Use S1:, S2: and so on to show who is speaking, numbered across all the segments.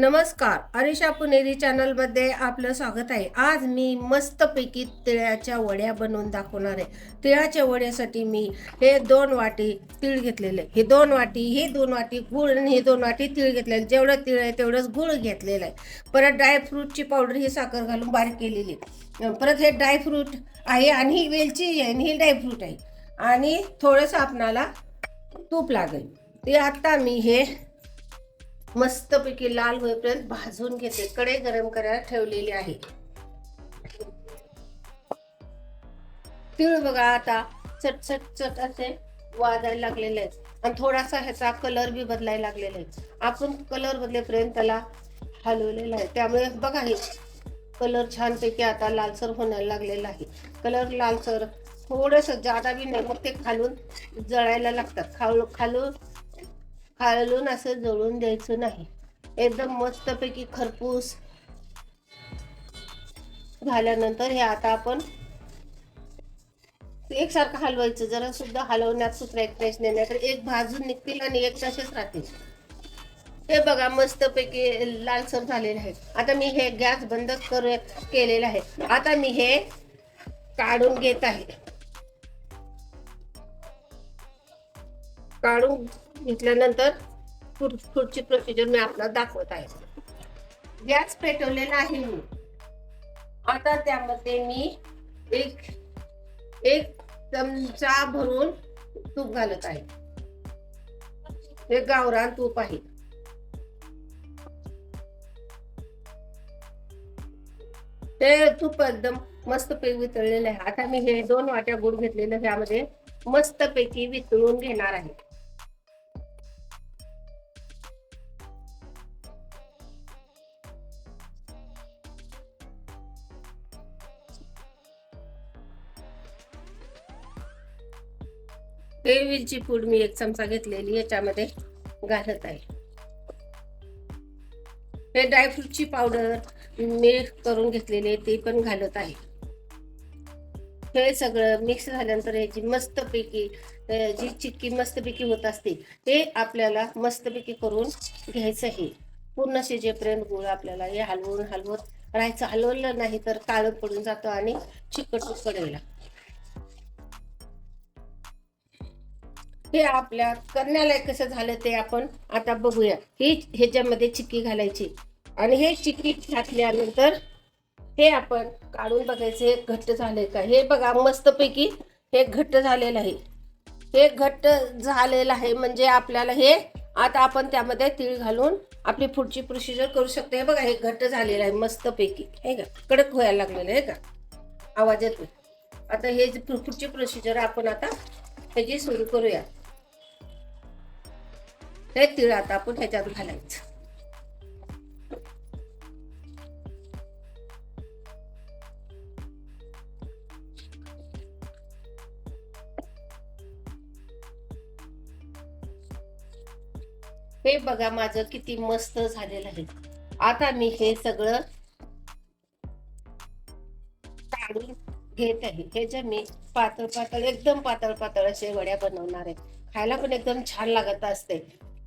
S1: नमस्कार अरिशा पुणेरी चॅनलमध्ये आपलं स्वागत आहे. आज मी मस्तपैकी तिळाच्या वड्या बनवून दाखवणार आहे. तिळाच्या वड्यासाठी मी हे दोन वाटी तीळ घेतलेले. हे दोन वाटी ही दोन वाटी गुळ आणि हे दोन वाटी तीळ घेतलेले. जेवढं तीळ आहे तेवढंच गुळ घेतलेलं आहे. परत ड्रायफ्रूटची पावडर ही साखर घालून बारीक केलेली आहे. परत हे ड्रायफ्रूट आहे आणि ही वेलची आहे आणि ही ड्रायफ्रूट आहे. आणि थोडंसं आपणाला तूप लागेल. ते आत्ता मी हे मस्तपैकी लाल होईपर्यंत भाजून घेते. कडे गरम करायला ठेवलेली आहे. तीळ बघा आता चटचट चट असे वाजायला लागलेले आहेत. आणि थोडासा ह्याचा कलर बी बदलायला लागलेला आहे. आपण कलर बदलेपर्यंत त्याला हलवलेला आहे. त्यामुळे बघा हे कलर छानपैकी आता लालसर होण्याला लागलेला आहे. कलर लालसर थोडंसं जादा बी नाही मग ते खालून जळायला लागतात. खालू खालून हळलून असं जळून द्यायचं नाही. एकदम मस्तपैकी खरपूस झाल्यानंतर हे आता आपण एकसारखं हलवायचं. जरा सुद्धा हलवण्यात सुद्धा एक प्रश्न नाही तर एक भाजून निघतील आणि एक तसेच राहतील. हे बघा मस्तपैकी लालसर झालेले आहेत. आता मी हे गॅस बंद कर केलेलं आहे. आता मी हे काढून घेत आहे. काढून घेतल्यानंतर पुढ- पुढची प्रोसिजर मी आपल्याला दाखवत आहे. गॅस पेटवलेला आहे मी. आता त्यामध्ये मी एक एक चमचा भरून तूप घालत आहे. हे गावरान तूप आहे. ते तूप एकदम मस्त पैकी वितळलेलं आहे. आता मी हे दोन वाट्या गुड घेतलेलं ह्यामध्ये मस्त पैकी वितळून घेणार आहे. तेलची पूड मी एक चमचा घेतलेली याच्यामध्ये घालत आहे. हे ड्रायफ्रूटची पावडर मी करून घेतलेली ते पण घालत आहे. हे सगळं मिक्स झाल्यानंतर याची मस्तपैकी जी चिक्की मस्तपैकी होत असते. ते आपल्याला मस्तपैकी करून घ्यायचं आहे. पूर्ण शिजेपर्यंत गुळ आपल्याला हे हलवून हलवत राहायचं. हलवलं नाही तर काळं पडून जातं आणि चिकट पडेल हे आपल्या करण्याला कसं झालं ते आपण आता बघूया. ही ह्याच्यामध्ये चिक्की घालायची. आणि हे चिक्की घातल्यानंतर हे आपण काढून बघायचं हे घट्ट झालंय का? हे बघा मस्तपैकी हे घट्ट झालेलं आहे. हे घट्ट झालेलं आहे म्हणजे आपल्याला हे आता आपण त्यामध्ये तीळ घालून आपली पुढची प्रोसिजर करू शकतो. हे बघा हे घट्ट झालेलं आहे मस्तपैकी. हे का? कडक व्हायला लागलेलं आहे का? आवाज येतो आता हे जे पुढची प्रोसिजर आपण आता ह्याची सुरू करूया. हे तीळ आता आपण ह्याच्यात घालायचं हे बघा माझं किती मस्त झालेलं आहे. आता मी हे सगळं काढून घेत आहे. हे जे मी पातळ पातळ एकदम पातळ पातळ असे वड्या बनवणार आहे. खायला पण एकदम छान लागत असते.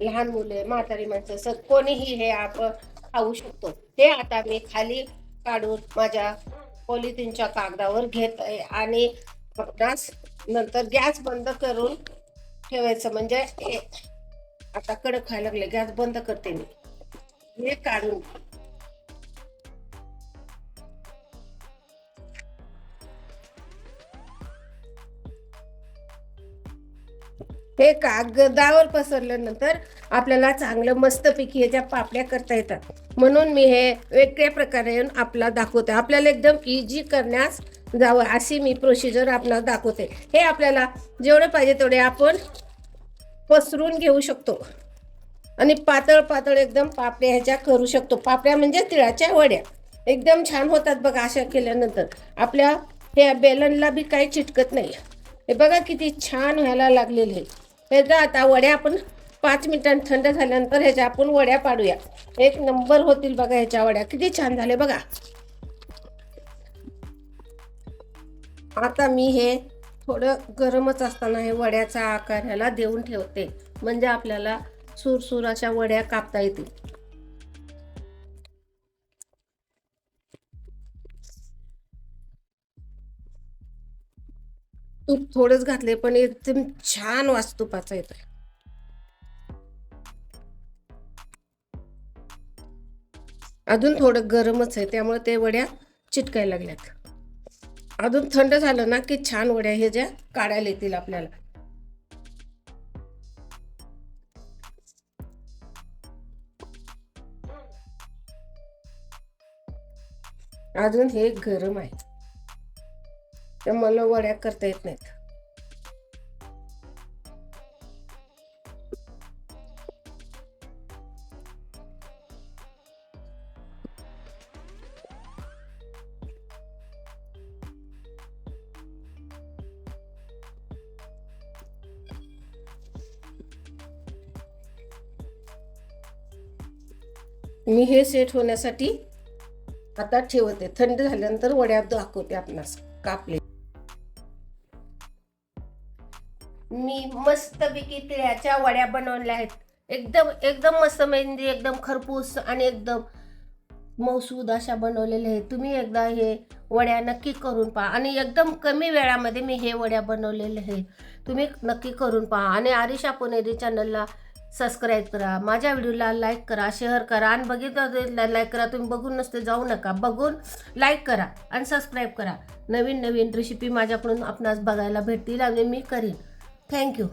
S1: लहान मुले म्हातारी माणसं सग कोणीही हे आपण खाऊ शकतो. ते आता मी खाली काढून माझ्या पॉलिथिनच्या कागदावर घेत आहे आणि आपणास नंतर गॅस बंद करून ठेवायचं म्हणजे हे आता कडक खायला लागले गॅस बंद करते मी. हे काढून हे कागदावर पसरल्यानंतर आपल्याला चांगलं मस्तपैकी ह्याच्या पापड्या करता येतात. म्हणून मी हे वेगळ्या प्रकारे आपला दाखवते. आपल्याला एकदम इजी करण्यास जावं अशी मी प्रोसिजर आपल्याला दाखवते. हे आपल्याला जेवढे पाहिजे तेवढे आपण पसरून घेऊ शकतो. आणि पातळ पातळ एकदम पापड्या ह्याच्या करू शकतो. पापड्या म्हणजे तिळाच्या वड्या. एकदम छान होतात बघा अशा केल्यानंतर. आपल्या ह्या बेलनला बी काही चिटकत नाही. हे बघा किती छान व्हायला लागलेले आहे. ह्याचा आता वड्या आपण पाच मिनिटांनी थंड झाल्यानंतर ह्याच्या आपण वड्या पाडूया. एक नंबर होतील बघा ह्याच्या वड्या. किती छान झाले बघा. आता मी हे थोडं गरमच असताना हे वड्याचा आकार ह्याला देऊन ठेवते. म्हणजे आपल्याला सुरसुर अशा वड्या कापता येतील. तूप थोडंच घातले पण एकदम छान वास तुपाचा येतोय. अजून थोडं गरमच आहे त्यामुळे ते वड्या चिटकायला लागल्यात. अजून थंड झालं ना की छान वड्या हे ज्या काढायला येतील आपल्याला. अजून हे गरम आहे. तर मला वड्या करता येत नाहीत. मी हे सेट होण्यासाठी आता ठेवते. थंड झाल्यानंतर वड्या दाखवते आपणास. कापले. मी मस्तपैकी तिळ्याच्या वड्या बनवल्या आहेत. एकदम एकदम मस्त म्हणजे एकदम खरपूस आणि एकदम मौसूद अशा बनवलेल्या आहेत. तुम्ही एकदा हे वड्या नक्की करून पहा. आणि एकदम कमी वेळामध्ये मी हे वड्या बनवलेले आहेत. तुम्ही नक्की करून पहा. आणि आरिशा पुणेरी चॅनलला सबस्क्राईब करा. माझ्या व्हिडिओला लाईक करा शेअर करा आणि बघितलं लाईक करा. तुम्ही बघून नसते जाऊ नका. बघून लाईक करा आणि सबस्क्राईब करा. नवीन नवीन रेसिपी माझ्याकडून आपणास बघायला भेटतील आणि मी करीन. Thank you